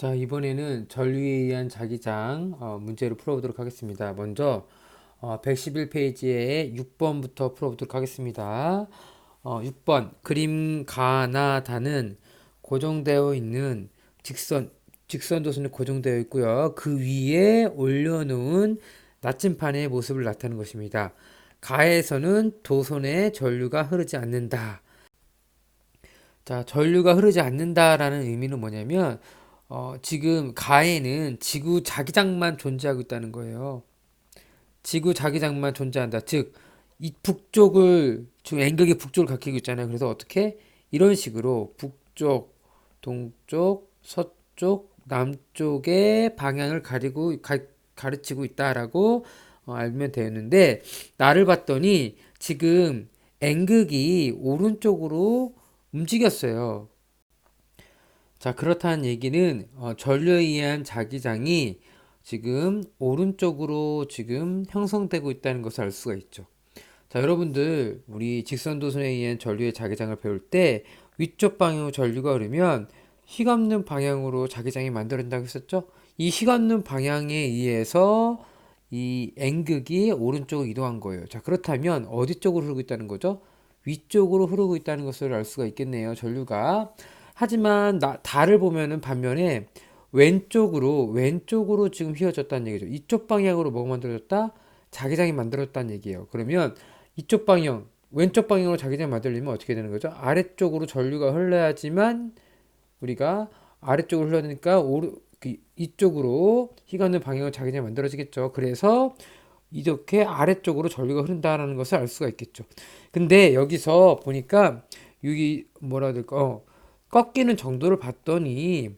자, 이번에는 전류에 의한 자기장 어, 문제를 풀어보도록 하겠습니다. 먼저 어, 111페이지에 6번부터 풀어보도록 하겠습니다. 어, 6번 그림 가나다는 고정되어 있는 직선 직선 도선이 고정되어 있고요. 그 위에 올려놓은 나침판의 모습을 나타내는 것입니다. 가에서는 도선에 전류가 흐르지 않는다. 자, 전류가 흐르지 않는다라는 의미는 뭐냐면 어, 지금 가에는 지구 자기장만 존재하고 있다는 거예요. 지구 자기장만 존재한다. 즉, 이 북쪽을 지금 N극이 북쪽을 가리키고 있잖아요. 그래서 어떻게 이런 식으로 북쪽, 동쪽, 서쪽, 남쪽의 방향을 가리고 가, 가르치고 있다라고 어, 알면 되었는데 나를 봤더니 지금 N극이 오른쪽으로 움직였어요. 자, 그렇다는 얘기는 어, 전류에 의한 자기장이 지금 오른쪽으로 지금 형성되고 있다는 것을 알 수가 있죠. 자, 여러분들 우리 직선 도선에 의한 전류의 자기장을 배울 때 위쪽 방향으로 전류가 흐르면 휘감는 방향으로 자기장이 만들어진다고 했었죠. 이 휘감는 방향에 의해서 이 N극이 오른쪽으로 이동한 거예요. 자, 그렇다면 어디 쪽으로 흐르고 있다는 거죠? 위쪽으로 흐르고 있다는 것을 알 수가 있겠네요. 전류가. 하지만 나, 달을 보면은 반면에 왼쪽으로 왼쪽으로 지금 휘어졌다는 얘기죠. 이쪽 방향으로 뭐가 만들어졌다? 자기장이 만들어졌다는 얘기예요. 그러면 이쪽 방향 왼쪽 방향으로 자기장 만들려면 어떻게 되는 거죠? 아래쪽으로 전류가 흘러야지만 우리가 아래쪽으로 흘러니까 오르 그 이쪽으로 휘가는 방향으로 자기장이 만들어지겠죠. 그래서 이렇게 아래쪽으로 전류가 흐른다라는 것을 알 수가 있겠죠. 근데 여기서 보니까 여기 뭐라 될까? 어, 꺾이는 정도를 봤더니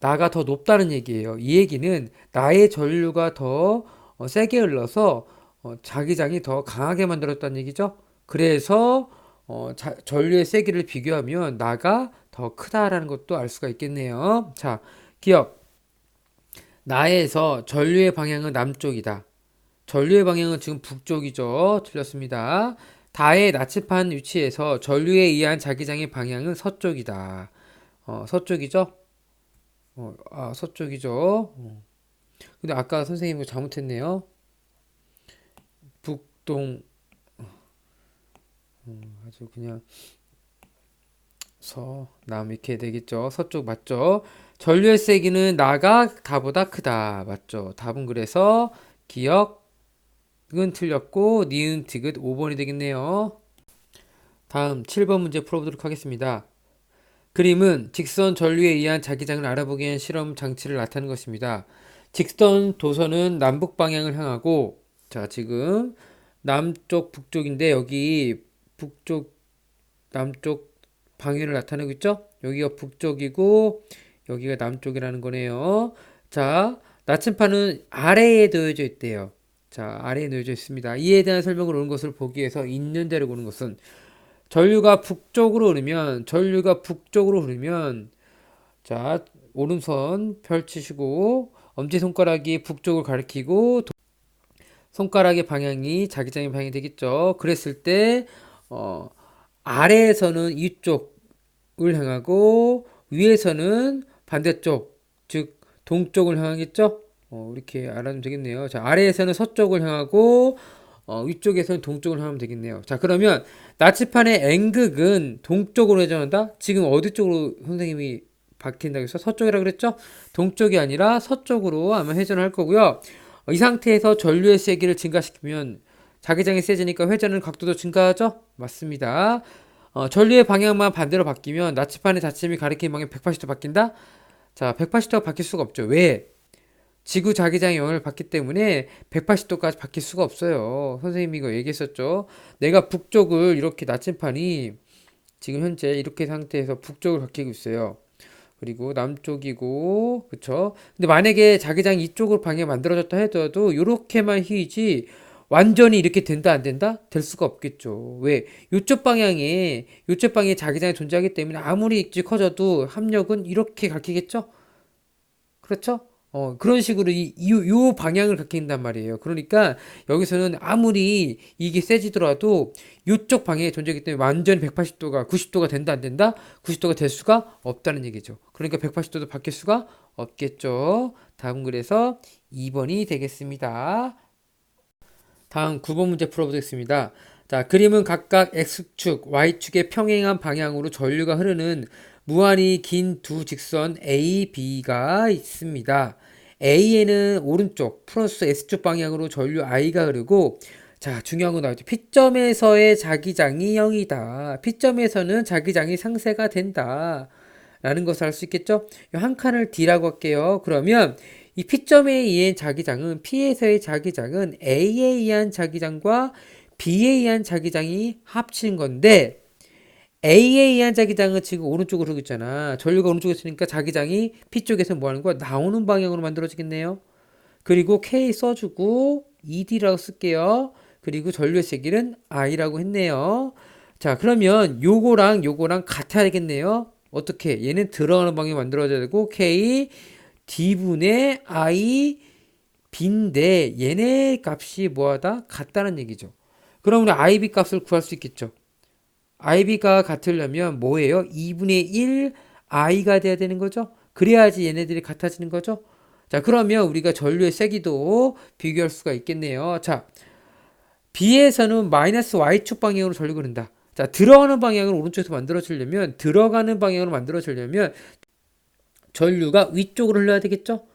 나가 더 높다는 얘기예요. 이 얘기는 나의 전류가 더 어, 세게 흘러서 어, 자기장이 더 강하게 만들었다는 얘기죠. 그래서 어, 자, 전류의 세기를 비교하면 나가 더 크다라는 것도 알 수가 있겠네요. 자, 기억. 나에서 전류의 방향은 남쪽이다. 전류의 방향은 지금 북쪽이죠. 틀렸습니다. 다의 나치판 위치에서 전류에 의한 자기장의 방향은 서쪽이다. 어, 서쪽이죠? 어, 아, 서쪽이죠. 어. 근데 아까 선생님이 잘못했네요. 북동, 어, 아주 그냥 서, 남 이렇게 되겠죠. 서쪽 맞죠? 전류의 세기는 나가 다보다 크다. 맞죠? 답은 그래서 기억 은 틀렸고 니은 디귿 5번이 되겠네요. 다음 7번 문제 풀어보도록 하겠습니다. 그림은 직선 전류에 의한 자기장을 알아보기 위한 실험 장치를 나타내는 것입니다. 직선 도선은 남북 방향을 향하고 자 지금 남쪽 북쪽인데 여기 북쪽 남쪽 방향을 나타내고 있죠? 여기가 북쪽이고 여기가 남쪽이라는 거네요. 자 나침판은 아래에 놓여져 있대요. 자, 아래에 놓여져 있습니다. 이에 대한 설명을 오는 것을 보기 위해서 있는 대로 보는 것은 전류가 북쪽으로 흐르면 전류가 북쪽으로 흐르면 자, 오른손 펼치시고 엄지 손가락이 북쪽을 가리키고 손가락의 방향이 자기장의 방향이 되겠죠. 그랬을 때 어, 아래에서는 이쪽을 향하고 위에서는 반대쪽 즉 동쪽을 향하겠죠. 어, 이렇게 알아두면 되겠네요. 자, 아래에서는 서쪽을 향하고 어, 위쪽에서는 동쪽을 향하면 되겠네요. 자, 그러면 나치판의 N극은 동쪽으로 회전한다? 지금 어디 쪽으로 선생님이 박힌다고 해서 서쪽이라 그랬죠? 동쪽이 아니라 서쪽으로 아마 회전을 할 거고요. 어, 이 상태에서 전류의 세기를 증가시키면 자기장이 세지니까 회전은 각도도 증가하죠? 맞습니다. 어, 전류의 방향만 반대로 바뀌면 나치판의 자침이 가리키는 방향 180도 바뀐다? 자, 180도가 바뀔 수가 없죠. 왜? 지구 자기장의 영향을 받기 때문에 180도까지 바뀔 수가 없어요. 선생님이 이거 얘기했었죠. 내가 북쪽을 이렇게 나침판이 지금 현재 이렇게 상태에서 북쪽을 바뀌고 있어요. 그리고 남쪽이고 그쵸 근데 만약에 자기장이 이쪽으로 방향 만들어졌다 해도 이렇게만 휘지 완전히 이렇게 된다 안 된다 될 수가 없겠죠 왜 이쪽 방향에 이쪽 방향에 자기장이 존재하기 때문에 아무리 입지 커져도 합력은 이렇게 가르치겠죠 그렇죠 어, 그런 식으로 이, 이, 요 방향을 갖긴단 말이에요. 그러니까 여기서는 아무리 이게 세지더라도 요쪽 방향에 존재하기 때문에 완전히 180도가 90도가 된다 안 된다? 90도가 될 수가 없다는 얘기죠. 그러니까 180도도 바뀔 수가 없겠죠. 다음 글에서 2번이 되겠습니다. 다음 9번 문제 풀어보겠습니다. 자, 그림은 각각 X축, Y축의 평행한 방향으로 전류가 흐르는 무한히 긴 두 직선 A, B가 있습니다. A에는 오른쪽 플러스 S축 방향으로 전류 I가 흐르고 자, 중요한 거 나오죠. P점에서의 자기장이 0이다. P점에서는 자기장이 상쇄가 된다. 라는 것을 알 수 있겠죠? 한 칸을 D라고 할게요. 그러면 이 P점에 의한 자기장은 P에서의 자기장은 A에 의한 자기장과 B에 의한 자기장이 합친 건데 A에 의한 자기장은 지금 오른쪽으로 흐르고 있잖아. 전류가 오른쪽에 있으니까 자기장이 P쪽에서 뭐 하는 거야? 나오는 방향으로 만들어지겠네요. 그리고 K 써주고 ED라고 쓸게요. 그리고 전류의 세기는 I라고 했네요. 자, 그러면 요거랑 요거랑 같아야겠네요. 어떻게? 얘는 들어가는 방향 만들어져야 되고 K D분의 I B인데 얘네 값이 뭐하다? 같다는 얘기죠. 그럼 우리 IB 값을 구할 수 있겠죠. IB가 같으려면 뭐예요? 2분의 1 I가 돼야 되는 거죠. 그래야지 얘네들이 같아지는 거죠. 자, 그러면 우리가 전류의 세기도 비교할 수가 있겠네요. 자, B에서는 마이너스 Y축 방향으로 전류가 흐른다. 자, 들어가는 방향을 오른쪽에서 만들어주려면, 들어가는 방향으로 만들어주려면, 전류가 위쪽으로 흘러야 되겠죠?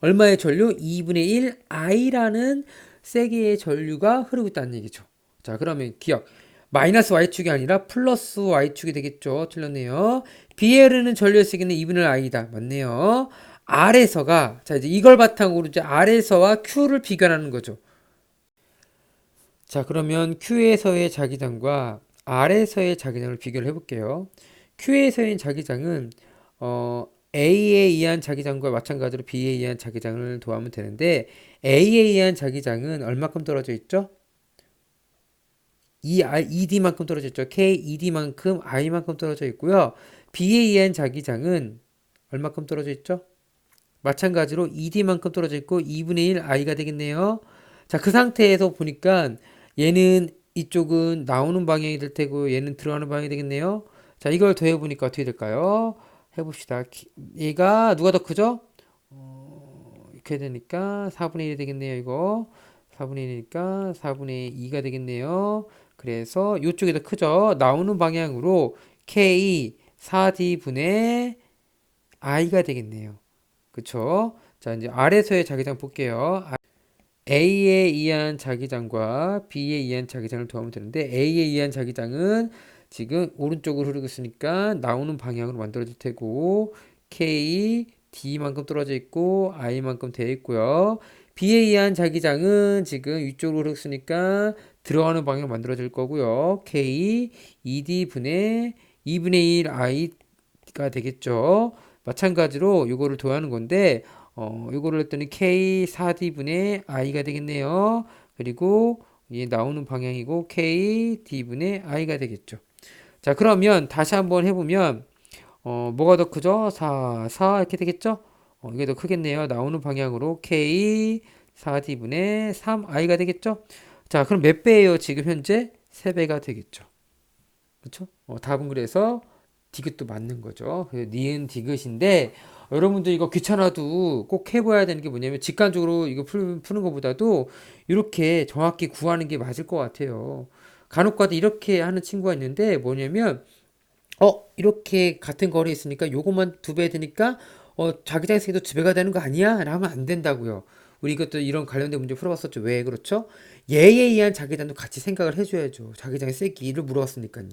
얼마의 전류? 2분의 1 I라는 세기의 전류가 흐르고 있다는 얘기죠. 자, 그러면 기억. 마이너스 y축이 아니라 플러스 y축이 되겠죠. 틀렸네요. B에르는 전류의 세기는 2분의 i다. 맞네요. R에서가 자 이제 이걸 바탕으로 이제 R에서와 Q를 비교하는 거죠. 자 그러면 Q에서의 자기장과 R에서의 자기장을 비교를 해볼게요. Q에서의 자기장은 어, A에 의한 자기장과 마찬가지로 B에 의한 자기장을 도하면 되는데 A에 의한 자기장은 얼마큼 떨어져 있죠? 이 ED만큼 떨어져 있죠. KED만큼 I만큼 떨어져 있고요. 의한 자기장은 얼마큼 떨어져 있죠? 마찬가지로 ED만큼 떨어져 있고 2분의 1 I가 되겠네요. 자, 그 상태에서 보니까 얘는 이쪽은 나오는 방향이 될 테고 얘는 들어가는 방향이 되겠네요. 자, 이걸 더해 보니까 어떻게 될까요? 해 봅시다. 얘가 누가 더 크죠? 어, 이렇게 되니까 4분의 1이 되겠네요, 이거. 4분의 1이니까 4분의 2가 되겠네요. 그래서 이쪽이 더 크죠. 나오는 방향으로 K 4D분의 I가 되겠네요. 그쵸? 자, 이제 아래서의 자기장 볼게요. A에 의한 자기장과 B에 의한 자기장을 더하면 되는데 A에 의한 자기장은 지금 오른쪽으로 흐르고 있으니까 나오는 방향으로 만들어질 테고 K, D만큼 떨어져 있고 I만큼 되어 있고요. B에 의한 자기장은 지금 위쪽으로 흐르고 있으니까 들어가는 방향 만들어질 거고요. K 2D 분의 2분의 1 I가 되겠죠. 마찬가지로 이거를 더하는 건데 어, 이거를 했더니 K 4D 분의 I가 되겠네요. 그리고 이 나오는 방향이고 K D 분의 I가 되겠죠. 자, 그러면 다시 한번 해보면 어, 뭐가 더 크죠? 4, 4 이렇게 되겠죠? 어, 이게 더 크겠네요. 나오는 방향으로 K 4D분의 3I가 되겠죠? 자, 그럼 몇 배예요? 지금 현재 3배가 되겠죠. 그렇죠? 어, 답은 그래서 디귿도 맞는 거죠. 니은 디귿인데 여러분들 이거 귀찮아도 꼭 해봐야 되는 게 뭐냐면 직관적으로 이거 푸는, 푸는 것보다도 이렇게 정확히 구하는 게 맞을 것 같아요. 간혹가다 이렇게 하는 친구가 있는데 뭐냐면 어 이렇게 같은 거리에 있으니까 요것만 두 배 되니까 어 자기장 세도 두 배가 되는 거 아니야? 라면 안 된다고요. 우리 이것도 이런 관련된 문제 풀어봤었죠. 왜 그렇죠? 얘에 의한 자기장도 같이 생각을 해줘야죠. 자기장의 세기를 물어봤으니까요.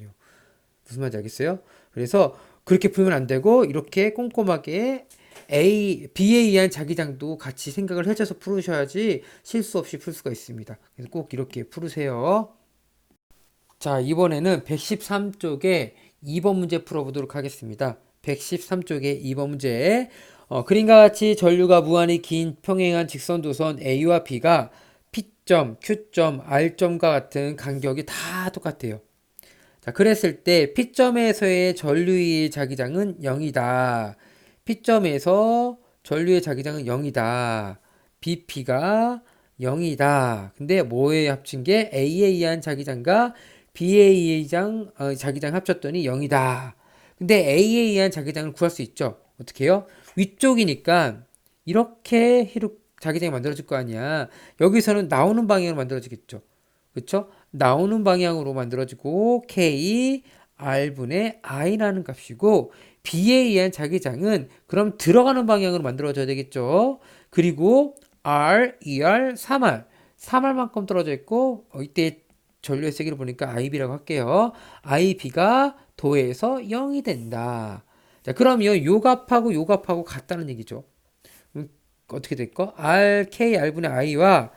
무슨 말인지 알겠어요? 그래서 그렇게 풀면 안 되고 이렇게 꼼꼼하게 A, B에 의한 자기장도 같이 생각을 해줘서 풀으셔야지 실수 없이 풀 수가 있습니다. 그래서 꼭 이렇게 풀으세요. 자, 이번에는 113쪽에 2번 문제 풀어보도록 하겠습니다. 113쪽에 2번 문제. 어, 그림과 같이 전류가 무한히 긴 평행한 직선 도선 A와 B가 P점, Q점, R점과 같은 간격이 다 똑같아요. 자, 그랬을 때 P점에서의 전류의 자기장은 0이다. P점에서 전류의 자기장은 0이다. BP가 0이다. 근데 뭐에 합친 게 A에 의한 자기장과 B에 의한 어, 자기장 합쳤더니 0이다. 근데 A에 의한 자기장을 구할 수 있죠. 어떻게 해요? 위쪽이니까 이렇게 히룩 자기장이 만들어질 거 아니야. 여기서는 나오는 방향으로 만들어지겠죠. 그렇죠? 나오는 방향으로 만들어지고 K R분의 I라는 값이고 B에 의한 자기장은 그럼 들어가는 방향으로 만들어져야 되겠죠. 그리고 R, ER, 3R. 3R만큼 떨어져 있고 어, 이때 전류의 세기를 보니까 IB라고 할게요. IB가 도에서 0이 된다. 자, 그러면 요 값하고 요 값하고 같다는 얘기죠. 음, 어떻게 될까? R, K, R분의 I와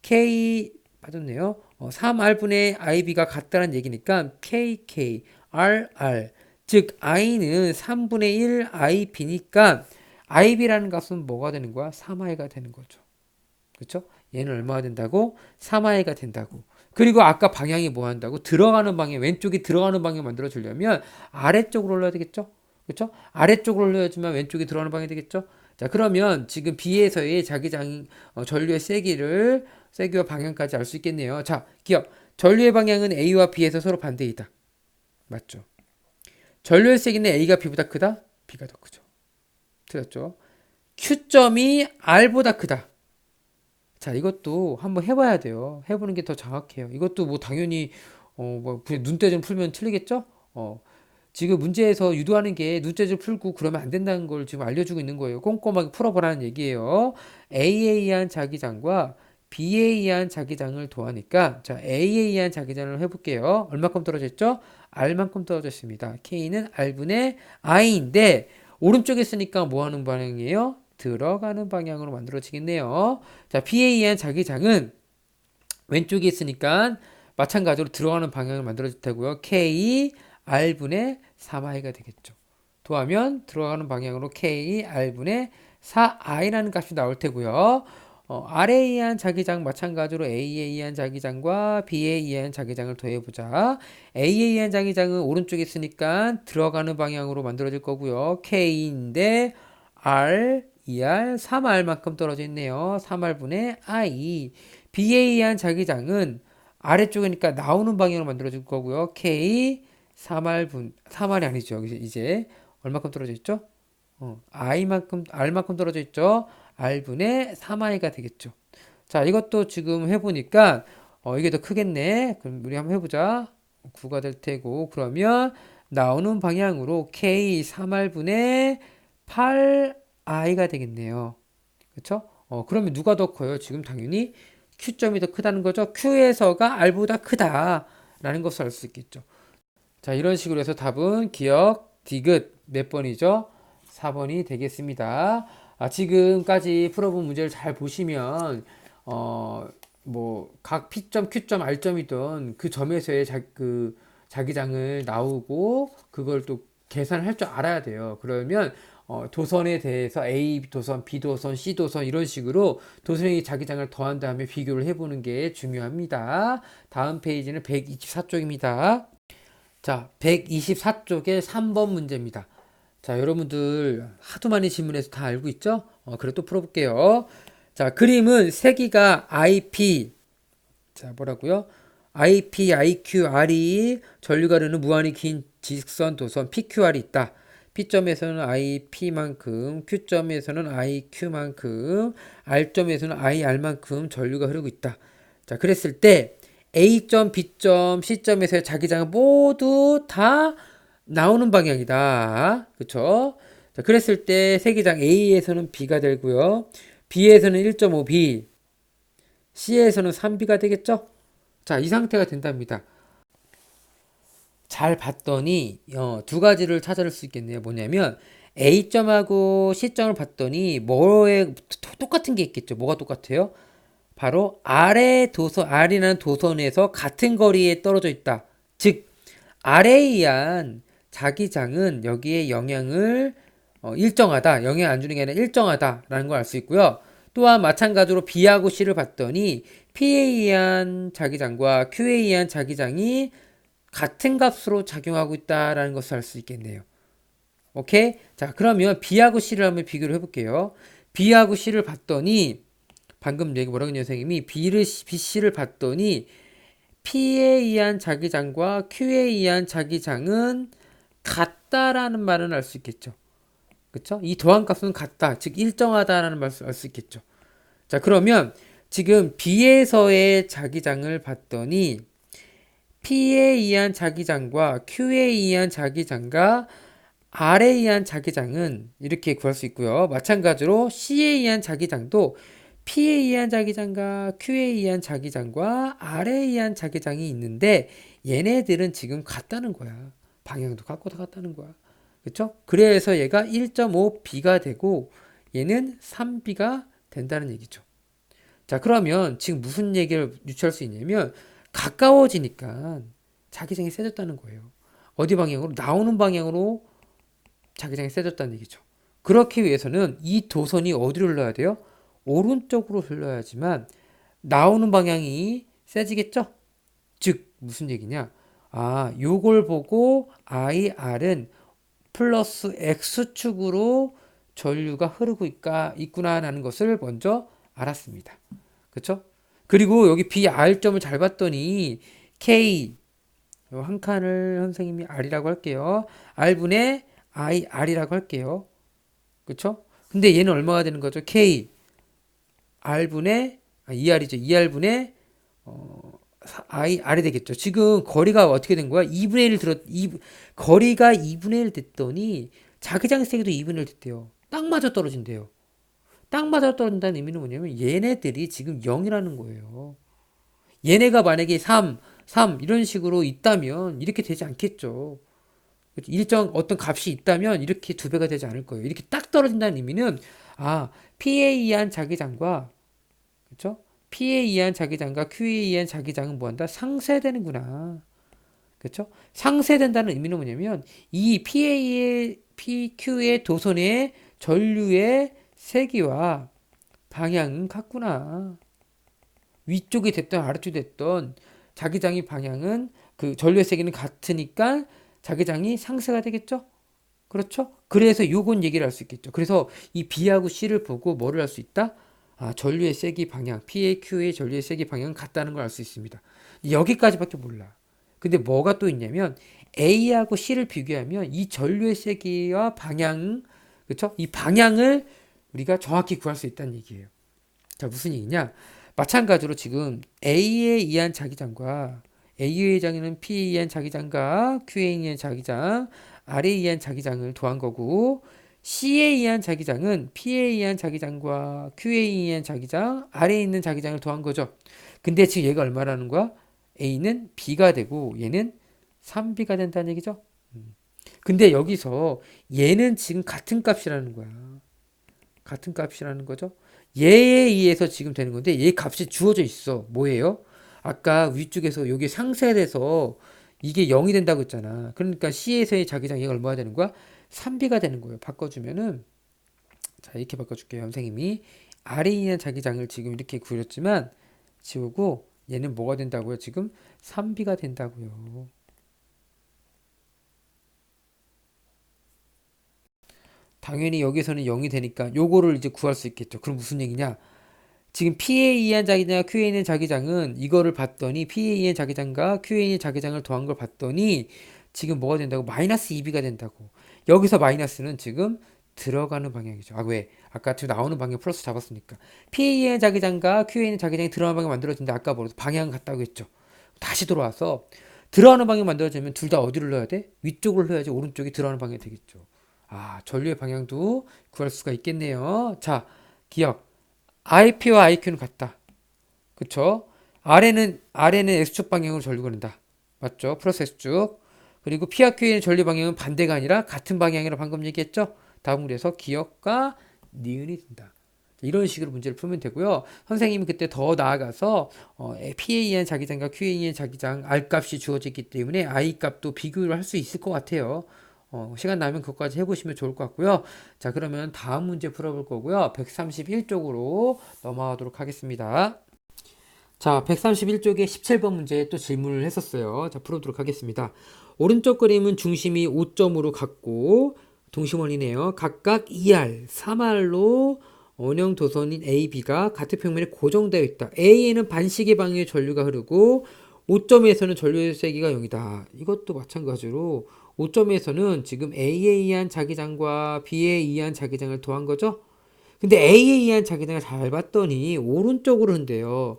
K, 빠졌네요. 어, 3R분의 IB가 같다는 얘기니까 K, K, R, R. 즉, I는 3분의 1 IB니까 IB라는 값은 뭐가 되는 거야? 3I가 되는 거죠. 그렇죠? 얘는 얼마가 된다고? 3I가 된다고. 그리고 아까 방향이 뭐 한다고? 들어가는 방향, 왼쪽이 들어가는 방향 만들어 주려면 아래쪽으로 올려야 되겠죠? 그렇죠? 아래쪽으로 올려야지만 왼쪽이 들어가는 방향이 되겠죠? 자, 그러면 지금 B에서의 자기장 어, 전류의 세기를 세기와 방향까지 알 수 있겠네요. 자, 기억. 전류의 방향은 A와 B에서 서로 반대이다. 맞죠? 전류의 세기는 A가 B보다 크다? B가 더 크죠. 틀렸죠? Q점이 R보다 크다. 자, 이것도 한번 해봐야 돼요. 해보는 게 더 정확해요. 이것도 뭐 당연히 어, 뭐 그냥 눈대중 풀면 틀리겠죠? 어, 지금 문제에서 유도하는 게 눈대중 풀고 그러면 안 된다는 걸 지금 알려주고 있는 거예요. 꼼꼼하게 풀어보라는 얘기예요. A에 의한 자기장과 B에 의한 자기장을 도하니까 자 A에 의한 자기장을 해볼게요. 얼마큼 떨어져 있죠? R만큼 떨어져 있습니다. K는 R분의 I인데 오른쪽에 있으니까 뭐 하는 방향이에요? 들어가는 방향으로 만들어지겠네요. 자, B에 의한 자기장은 왼쪽에 있으니까 마찬가지로 들어가는 방향을 만들어질 테고요. K, R분의 3i가 되겠죠. 더하면 들어가는 방향으로 K, R분의 4i라는 값이 나올 테고요. 어, R에 의한 자기장 마찬가지로 A에 의한 자기장과 B에 의한 자기장을 더해보자. A에 의한 자기장은 오른쪽에 있으니까 들어가는 방향으로 만들어질 거고요. K인데 R, 2R, 3R만큼 떨어져 있네요. 3R분의 I. B에 의한 자기장은 아래쪽이니까 나오는 방향으로 만들어질 거고요. K, 3R분, 3R이 아니죠. 이제 얼마큼 떨어져 있죠? 어, I만큼, R만큼 떨어져 있죠. R분의 3I가 되겠죠. 자, 이것도 지금 해보니까, 어, 이게 더 크겠네. 그럼 우리 한번 해보자. 9가 될 테고, 그러면 나오는 방향으로 K 3R분의 8I가 되겠네요. 그쵸? 어, 그러면 누가 더 커요? 지금 당연히 Q점이 더 크다는 거죠. Q에서가 R보다 크다라는 것을 알 수 있겠죠. 자, 이런 식으로 해서 답은 기억, 디귿 몇 번이죠? 4번이 되겠습니다. 아, 지금까지 풀어본 문제를 잘 보시면, 어, 뭐, 각 P점, Q점, R점이던 그 점에서의 자, 그 자기장을 나오고, 그걸 또 계산할 줄 알아야 돼요. 그러면, 어, 도선에 대해서 A 도선, B 도선, C 도선 이런 식으로 도선의 자기장을 더한 다음에 비교를 해보는 게 중요합니다. 다음 페이지는 124쪽입니다. 자, 124쪽의 3번 문제입니다. 자, 여러분들 하도 많이 질문해서 다 알고 있죠? 어, 그래 또 풀어볼게요. 자, 그림은 세기가 IP. 자, 뭐라고요? IP, IQ, R이 전류가 흐르는 무한히 긴 직선 도선 PQR이 있다. P점에서는 IP만큼, Q점에서는 IQ만큼, R점에서는 IR만큼 전류가 흐르고 있다. 자, 그랬을 때 A점, B점, C점에서의 자기장은 모두 다 나오는 방향이다. 그쵸? 자, 그랬을 때 세기장 A에서는 B가 되고요. B에서는 1.5B, C에서는 3B가 되겠죠? 자, 이 상태가 된답니다. 잘 봤더니 어, 두 가지를 찾아낼 수 있겠네요. 뭐냐면 A점하고 C점을 봤더니 뭐에 똑같은 게 있겠죠. 뭐가 똑같아요? 바로 아래 도선, R이라는 도선에서 같은 거리에 떨어져 있다. 즉, 아래에 의한 자기장은 여기에 영향을 어, 일정하다. 영향 안 주는 게 아니라 일정하다라는 걸 알 수 있고요. 또한 마찬가지로 B하고 C를 봤더니 P에 의한 자기장과 Q에 의한 자기장이 같은 값으로 작용하고 있다라는 것을 알 수 있겠네요. 오케이? 자, 그러면 B하고 C를 한번 비교를 해볼게요. B하고 C를 봤더니 방금 얘기 뭐라고 했냐 선생님이 B를 B, C를 봤더니 P에 의한 자기장과 Q에 의한 자기장은 같다라는 말은 알 수 있겠죠. 그렇죠? 이 도안값은 같다. 즉 일정하다라는 말을 알 수 있겠죠. 자, 그러면 지금 B에서의 자기장을 봤더니 P에 의한 자기장과 Q에 의한 자기장과 R에 의한 자기장은 이렇게 구할 수 있고요. 마찬가지로 C에 의한 자기장도 P에 의한 자기장과 Q에 의한 자기장과 R에 의한 자기장이 있는데 얘네들은 지금 같다는 거야. 방향도 같고 다 같다는 거야. 그렇죠? 그래서 얘가 1.5b가 되고 얘는 3b가 된다는 얘기죠. 자, 그러면 지금 무슨 얘기를 유추할 수 있냐면 가까워지니까 자기장이 세졌다는 거예요. 어디 방향으로? 나오는 방향으로 자기장이 세졌다는 얘기죠. 그렇기 위해서는 이 도선이 어디로 흘러야 돼요? 오른쪽으로 흘러야지만 나오는 방향이 세지겠죠? 즉 무슨 얘기냐? 아, 요걸 보고 IR은 플러스 X축으로 전류가 흐르고 있까, 있구나라는 것을 먼저 알았습니다. 그쵸? 그리고 여기 BR점을 잘 봤더니 K 한 칸을 선생님이 R이라고 할게요. R분의 IR이라고 할게요. 그쵸? 근데 얘는 얼마가 되는 거죠? K R분의 아, 2R이죠. 2R분의 어, I, R이 되겠죠. 지금 거리가 어떻게 된 거야? 2분의 1을 들었, 2, 거리가 2분의 1 됐더니 자기장 세기도 2분의 1 됐대요. 딱 맞아 떨어진대요. 딱 맞아 떨어진다는 의미는 뭐냐면 얘네들이 지금 0이라는 거예요. 얘네가 만약에 3, 3 이런 식으로 있다면 이렇게 되지 않겠죠. 일정 어떤 값이 있다면 이렇게 두 배가 되지 않을 거예요. 이렇게 딱 떨어진다는 의미는 아, P에 의한 자기장과 그렇죠? P에 의한 자기장과 Q에 의한 자기장은 뭐한다? 상쇄되는구나. 그렇죠? 상쇄된다는 의미는 뭐냐면 이 P의 PQ의 도선의 전류의 세기와 방향은 같구나. 위쪽이 됐던 아래쪽이 됐던 자기장의 방향은 그 전류의 세기는 같으니까 자기장이 상쇄가 되겠죠? 그렇죠? 그래서 요건 얘기를 할 수 있겠죠. 그래서 이 B하고 C를 보고 뭐를 할 수 있다? 아, 전류의 세기 방향, P의 Q의 전류의 세기 방향은 같다는 걸 알 수 있습니다. 여기까지밖에 몰라. 근데 뭐가 또 있냐면 A하고 C를 비교하면 이 전류의 세기와 방향, 그렇죠? 이 방향을 우리가 정확히 구할 수 있다는 얘기예요. 자, 무슨 얘기냐? 마찬가지로 지금 A에 의한 자기장과 A에 의한 P에 의한 자기장과 Q에 의한 자기장, R에 의한 자기장을 더한 거고 C에 의한 자기장은 P에 의한 자기장과 Q에 의한 자기장, R에 있는 자기장을 더한 거죠. 근데 지금 얘가 얼마라는 거야? A는 B가 되고 얘는 3B가 된다는 얘기죠. 음. 근데 여기서 얘는 지금 같은 값이라는 거야. 같은 값이라는 거죠. 얘에 의해서 지금 되는 건데 얘 값이 주어져 있어. 뭐예요? 아까 위쪽에서 여기 상쇄돼서 이게 0이 된다고 했잖아. 그러니까 C에서의 자기장 얘가 얼마가 되는 거야? 3B가 되는 거예요. 바꿔주면은 자 이렇게 바꿔줄게요. 선생님이 R에 있는 자기장을 지금 이렇게 그렸지만 지우고 얘는 뭐가 된다고요? 지금 3B가 된다고요. 당연히 여기서는 0이 되니까 요거를 이제 구할 수 있겠죠. 그럼 무슨 얘기냐? 지금 P에 의한 자기장, Q에 있는 자기장은 이거를 봤더니 P에 의한 자기장과 Q에 있는 자기장을 더한 걸 봤더니 지금 뭐가 된다고? 마이너스 2B가 된다고. 여기서 마이너스는 지금 들어가는 방향이죠. 아, 왜? 아까 지금 나오는 방향 플러스 잡았으니까. P에 의한 자기장과 있는 자기장이 들어가는 방향 만들어진다. 아까 뭐라도 방향 같다고 했죠. 다시 돌아와서 들어가는 방향 만들어지면 둘 다 어디를 넣어야 돼? 위쪽을 넣어야지 오른쪽이 들어가는 방향이 되겠죠. 아, 전류의 방향도 구할 수가 있겠네요. 자, 기억. IP와 IQ는 같다. 그쵸? 아래는, 아래는 X축 방향으로 전류가 된다. 맞죠? 플러스 X축. 그리고 Q의 전류 방향은 반대가 아니라 같은 방향이라 방금 얘기했죠? 다음으로 해서 기억과 니은이 된다. 이런 식으로 문제를 풀면 되고요. 선생님이 그때 더 나아가서 어, 의한 자기장과 의한 자기장 R 값이 주어졌기 때문에 I 값도 비교를 할 수 있을 것 같아요. 어, 시간 나면 그것까지 해보시면 좋을 것 같고요. 자, 그러면 다음 문제 풀어볼 거고요. 131쪽으로 넘어가도록 하겠습니다. 자, 131쪽에 17번 문제 또 질문을 했었어요. 자, 풀어보도록 하겠습니다. 오른쪽 그림은 중심이 5점으로 갖고 동심원이네요. 각각 2R, 3R로 원형 도선인 A, B가 같은 평면에 고정되어 있다. A에는 반시계 방향의 전류가 흐르고 5점에서는 전류의 세기가 0이다. 이것도 마찬가지로 5점에서는 지금 A에 의한 자기장과 B에 의한 자기장을 더한 거죠. 근데 A에 의한 자기장을 잘 봤더니 오른쪽으로 흔대요.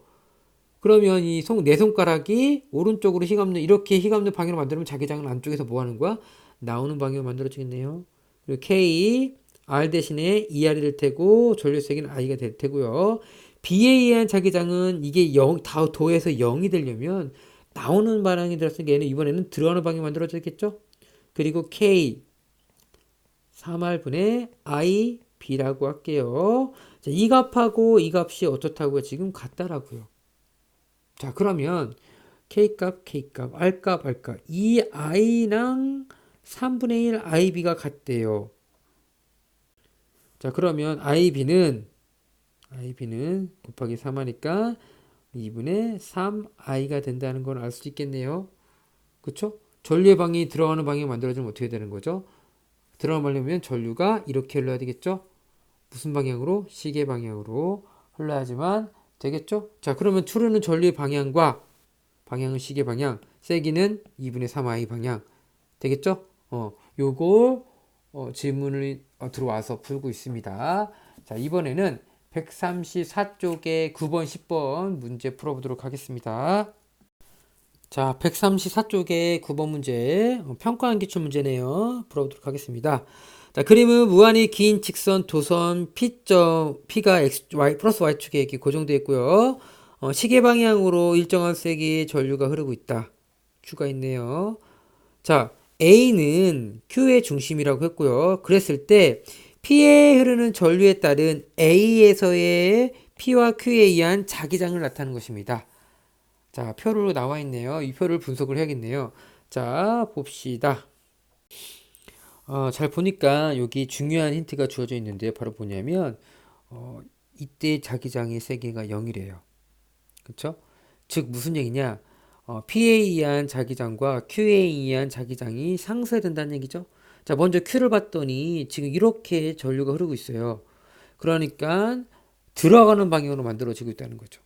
그러면 이 손, 내 손가락이 오른쪽으로 휘감는 이렇게 휘감는 방향으로 만들면 자기장은 안쪽에서 뭐 하는 거야? 나오는 방향으로 만들어지겠네요. 그리고 K, R 대신에 ER이 될 테고 전류세기는 I가 될 테고요. B에 의한 자기장은 이게 0, 다 도에서 0이 되려면 나오는 방향이 들었으니까 얘는 이번에는 들어가는 방향이 만들어지겠죠? 그리고 K 3R분의 I, B라고 할게요. 자, 이 값하고 이 값이 어떻다고요? 지금 같다라고요. 자, 그러면 K값, K값, R값, R값. 이 I랑 3분의 1 IB가 같대요. 자, 그러면 IB는 IB는 곱하기 3하니까 2분의 3i가 된다는 걸 알 수 있겠네요. 그쵸? 전류의 방이 들어가는 방향이 만들어지면 어떻게 되는 거죠? 들어가려면 전류가 이렇게 흘러야 되겠죠? 무슨 방향으로? 시계 방향으로 흘러야지만 되겠죠? 자, 그러면 투르는 전류의 방향과 방향은 시계 방향, 세기는 2분의 3i 방향 되겠죠? 어, 요걸 어, 질문을 어, 들어와서 풀고 있습니다. 자, 이번에는 134쪽에 9번, 10번 문제 풀어보도록 하겠습니다. 자, 134쪽에 9번 문제, 어, 평가한 기출 문제네요. 풀어보도록 하겠습니다. 자, 그림은 무한히 긴 직선 도선 P점, P가 X, Y, 플러스 Y축에 이렇게 고정되어 있고요. 어, 시계 방향으로 일정한 세기의 전류가 흐르고 있다. Q가 있네요. 자, A는 Q의 중심이라고 했고요. 그랬을 때 P에 흐르는 전류에 따른 A에서의 P와 Q에 의한 자기장을 나타내는 것입니다. 자, 표로 나와 있네요. 이 표를 분석을 해야겠네요. 자, 봅시다. 어, 잘 보니까 여기 중요한 힌트가 주어져 있는데 바로 뭐냐면 어, 이때 자기장의 세계가 0이래요. 그쵸? 즉 무슨 얘기냐? 어, P에 의한 자기장과 Q에 의한 자기장이 상쇄된다는 얘기죠. 자, 먼저 Q를 봤더니 지금 이렇게 전류가 흐르고 있어요. 그러니까 들어가는 방향으로 만들어지고 있다는 거죠.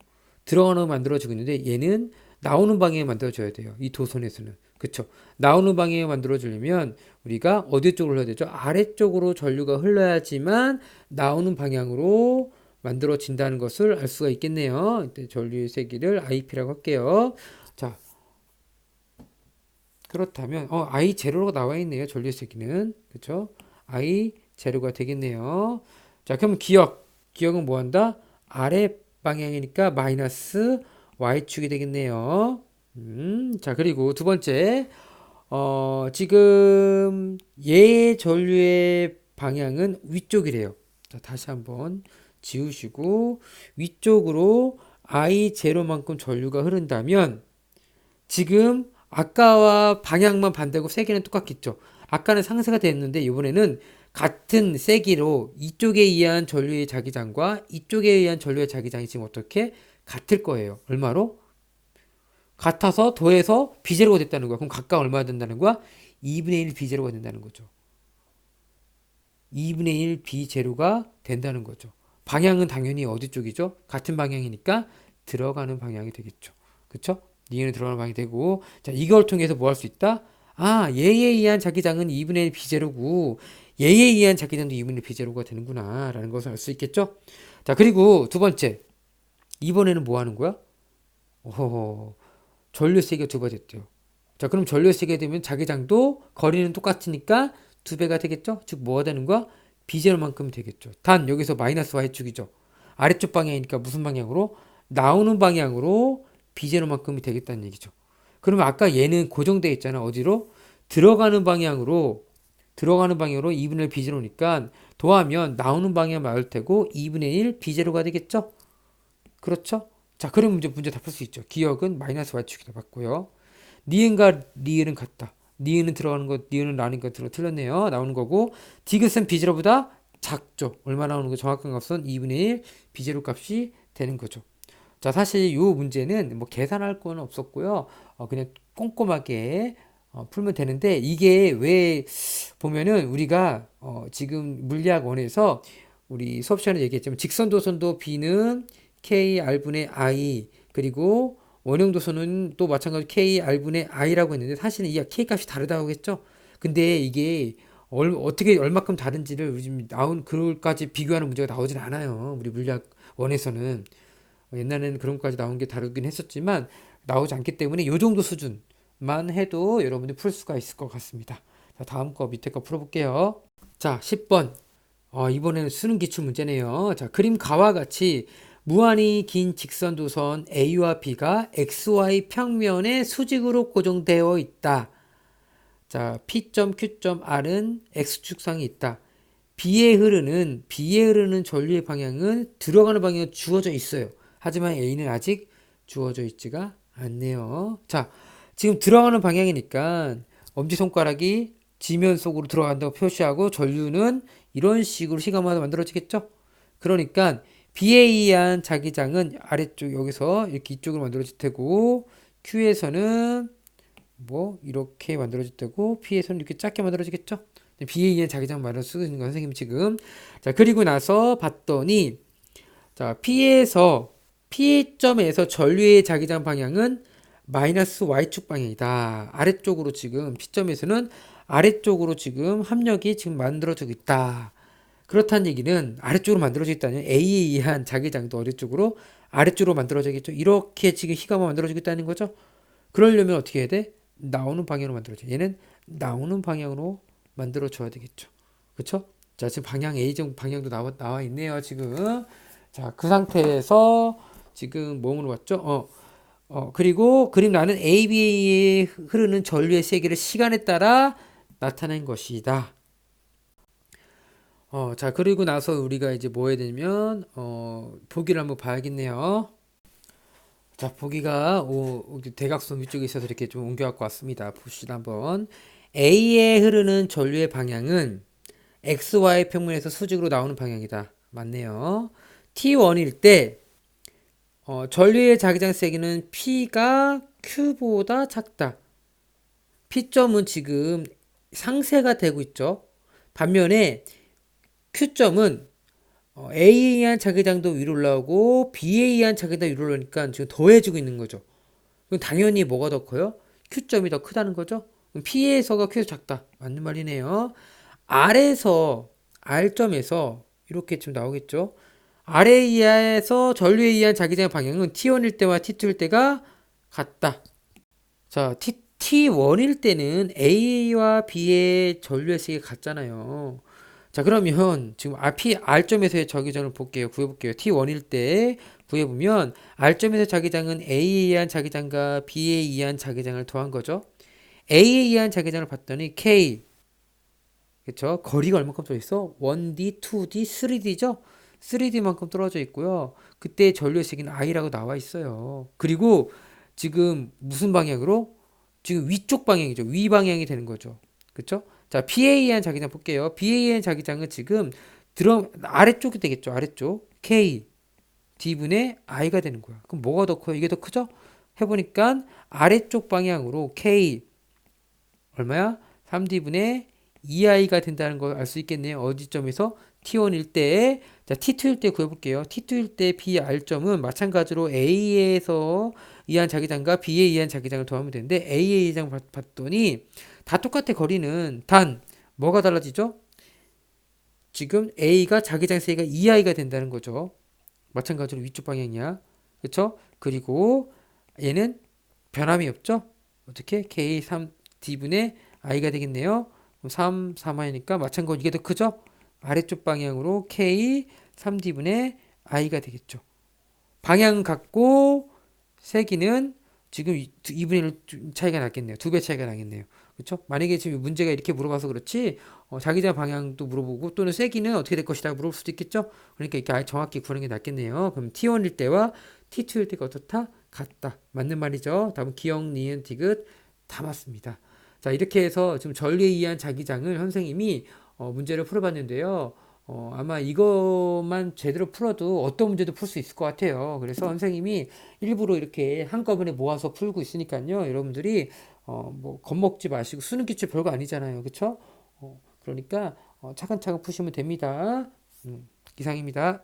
들어가는 만들어지고 있는데 얘는 나오는 방향에 만들어져야 돼요. 이 도선에서는. 그쵸? 나오는 방향에 만들어지려면 우리가 어디 쪽으로 흘러야 되죠? 아래쪽으로 전류가 흘러야지만 나오는 방향으로 만들어진다는 것을 알 수가 있겠네요. 이때 전류의 세기를 IP라고 할게요. 자, 그렇다면 어 i 제로가 나와 있네요. 전류 세기는 그렇죠? i 제로가 되겠네요. 자, 그럼 기억 기억은 뭐 한다? 아래 방향이니까 마이너스 y축이 되겠네요. 음, 자 그리고 두 번째 어 지금 얘 전류의 방향은 위쪽이래요. 자 다시 한번 지우시고 위쪽으로 i 제로만큼 전류가 흐른다면 지금 아까와 방향만 반대고 세기는 똑같겠죠. 아까는 상쇄가 됐는데 이번에는 같은 세기로 이쪽에 의한 전류의 자기장과 이쪽에 의한 전류의 자기장이 지금 어떻게 같을 거예요. 얼마로? 같아서 더해서 비제로가 됐다는 거야. 그럼 각각 얼마 된다는 거야? 2분의 1 비제로가 된다는 거죠. 2분의 1 비제로가 된다는 거죠. 방향은 당연히 어디 쪽이죠? 같은 방향이니까 들어가는 방향이 되겠죠. 그쵸? 니은이 들어가는 방향이 되고 자 이걸 통해서 뭐 할 수 있다? 아 얘에 의한 자기장은 2분의 1 비제로고 얘에 의한 자기장도 2분의 1 비제로가 되는구나 라는 것을 알 수 있겠죠? 자 그리고 두 번째 이번에는 뭐 하는 거야? 오 전류 세기가 두 배 됐대요. 자 그럼 전류 세기가 되면 자기장도 거리는 똑같으니까 두 배가 되겠죠? 즉 뭐가 되는 거야? 비제로만큼 되겠죠. 단 여기서 마이너스 y축이죠. 아래쪽 방향이니까 무슨 방향으로? 나오는 방향으로 비제로만큼이 되겠다는 얘기죠. 그러면 아까 얘는 고정되어 있잖아. 어디로? 들어가는 방향으로 들어가는 방향으로 2분의 1 비제로니까 더하면 나오는 방향 맞을 테고 2분의 1 비제로가 되겠죠? 그렇죠? 자, 그럼 문제 문제 다 풀 수 있죠. 기억은 마이너스 y축이다 봤고요. 니은과 리은은 같다. 니은은 들어가는 거, 니은은 나는 거 들어 틀렸네요. 나오는 거고 디귿은 비제로보다 작죠. 얼마 나오는 거 정확한 값은 2분의 1 비제로 값이 되는 거죠. 자, 사실 이 문제는 뭐 계산할 건 없었고요. 어, 그냥 꼼꼼하게 어, 풀면 되는데 이게 왜 보면은 우리가 어, 지금 물리학 원에서 우리 수업 시간에 얘기했지만 직선 도선도 B는 KR분의 I 그리고 원형도선은 또 마찬가지로 KR분의 I라고 했는데 사실은 이 K 값이 다르다고 했죠. 근데 이게 얼, 어떻게 얼마큼 다른지를 요즘 나온 그걸까지 비교하는 문제가 나오진 않아요. 우리 물리학 원에서는 옛날에는 그런 것까지 나온 게 다르긴 했었지만 나오지 않기 때문에 요 정도 수준만 해도 여러분들이 풀 수가 있을 것 같습니다. 자, 다음 거 밑에 거 풀어볼게요. 자, 10번. 어, 이번에는 수능 기출 문제네요. 자, 그림 가와 같이 무한히 긴 직선도선 A와 B가 XY 평면의 수직으로 고정되어 있다. 자, P.Q.R은 X축상이 있다. B에 흐르는 B에 흐르는 전류의 방향은 들어가는 방향은 주어져 있어요. 하지만 A는 아직 주어져 있지가 않네요. 자, 지금 들어가는 방향이니까 엄지손가락이 지면 속으로 들어간다고 표시하고 전류는 이런 식으로 시간마다 만들어지겠죠? 그러니까 B에 의한 자기장은 아래쪽 여기서 이렇게 이쪽으로 만들어질 테고 Q에서는 뭐 이렇게 만들어질 테고 P에서는 이렇게 작게 만들어지겠죠? B에 의한 자기장 말을 쓰고 있는 거 선생님 지금 자 그리고 나서 봤더니 자 P에서 P점에서 전류의 자기장 방향은 마이너스 Y축 방향이다. 아래쪽으로 지금 P점에서는 아래쪽으로 지금 합력이 지금 만들어지고 있다. 그렇다는 얘기는 아래쪽으로 만들어져 있다는 A에 의한 자기장도 아래쪽으로 아래쪽으로 만들어지겠죠. 이렇게 지금 희가만 만들어지고 있다는 거죠. 그러려면 어떻게 해야 돼? 나오는 방향으로 만들어져. 얘는 나오는 방향으로 만들어줘야 되겠죠. 그렇죠? 자, 지금 방향 A정 방향도 나와, 나와 있네요. 지금. 자, 그 상태에서 지금 뭐으로 왔죠? 어, 어, 그리고 그림 나는 AB에 흐르는 전류의 세기를 시간에 따라 나타낸 것이다. 어, 자, 그리고 나서 우리가 이제 뭐 해야 되냐면, 어, 보기를 한번 봐야겠네요. 자, 보기가, 오, 대각선 위쪽에 있어서 이렇게 좀 옮겨갖고 왔습니다. 보시다 한번. A에 흐르는 전류의 방향은 XY 평면에서 수직으로 나오는 방향이다. 맞네요. T1일 때, 어, 전류의 자기장 세기는 P가 Q보다 작다. P점은 지금 상쇄가 되고 있죠. 반면에 Q점은 어, A에 의한 자기장도 위로 올라오고 B에 의한 자기장도 위로 올라오니까 지금 더해지고 있는 거죠. 그럼 당연히 뭐가 더 커요? Q점이 더 크다는 거죠. P에서가 Q에서 작다. 맞는 말이네요. R에서 R점에서 이렇게 좀 나오겠죠. R에 의해서 전류에 의한 자기장 방향은 T1일 때와 T2일 때가 같다. 자, T, T1일 때는 A와 B의 전류의 세기가 같잖아요. 자, 그러면 지금 RP R점에서의 자기장을 볼게요. 구해볼게요. T1일 때 구해보면 R점에서 자기장은 A에 의한 자기장과 B에 의한 자기장을 더한 거죠. A에 의한 자기장을 봤더니 K 그쵸? 거리가 얼마큼 떨어 있어? 1D, 2D, 3D죠? 3D만큼 떨어져 있고요. 그때 전류의 세기는 I라고 나와 있어요. 그리고 지금 무슨 방향으로? 지금 위쪽 방향이죠. 위 방향이 되는 거죠. 그쵸? 자, PAN 자기장 볼게요. PAN 자기장은 지금 들어 아래쪽이 되겠죠. 아래쪽. K D분의 I가 되는 거야. 그럼 뭐가 더 커요? 이게 더 크죠? 해 보니까 아래쪽 방향으로 K 얼마야? 3D분의 2i가 된다는 걸 알 수 있겠네요. 어디점에서 T1일 때, 자, T2일 때 구해볼게요. T2일 때 BR점은 마찬가지로 A에서 이한 자기장과 B에 의한 자기장을 더하면 되는데 A의 이장 봤더니 다 똑같아 거리는 단 뭐가 달라지죠? 지금 A가 자기장 세기가 2i가 된다는 거죠. 마찬가지로 위쪽 방향이야. 그렇죠? 그리고 얘는 변함이 없죠? 어떻게? K3D분의 i가 되겠네요. 3, 3i니까 마찬가지로 이게 더 크죠? 아래쪽 방향으로 K 3D분의 i가 되겠죠. 방향 같고 세기는 지금 2분의 1 차이가 났겠네요. 두 배 차이가 나겠네요. 그렇죠? 만약에 지금 문제가 이렇게 물어봐서 그렇지 어, 자기장 방향도 물어보고 또는 세기는 어떻게 될 것이다 물어볼 수도 있겠죠? 그러니까 이렇게 정확히 구하는 게 낫겠네요. 그럼 T1일 때와 T2일 때가 어떻다? 같다. 맞는 말이죠. 답은 기억, 니은, 디귿 다 맞습니다. 자 이렇게 해서 지금 전류에 의한 자기장을 선생님이 어, 문제를 풀어봤는데요. 어, 아마 이것만 제대로 풀어도 어떤 문제도 풀 수 있을 것 같아요. 그래서 선생님이 일부러 이렇게 한꺼번에 모아서 풀고 있으니까요. 여러분들이 어, 뭐 겁먹지 마시고 수능 기출 별거 아니잖아요. 그쵸? 어, 그러니까 어, 차근차근 푸시면 됩니다. 음, 이상입니다.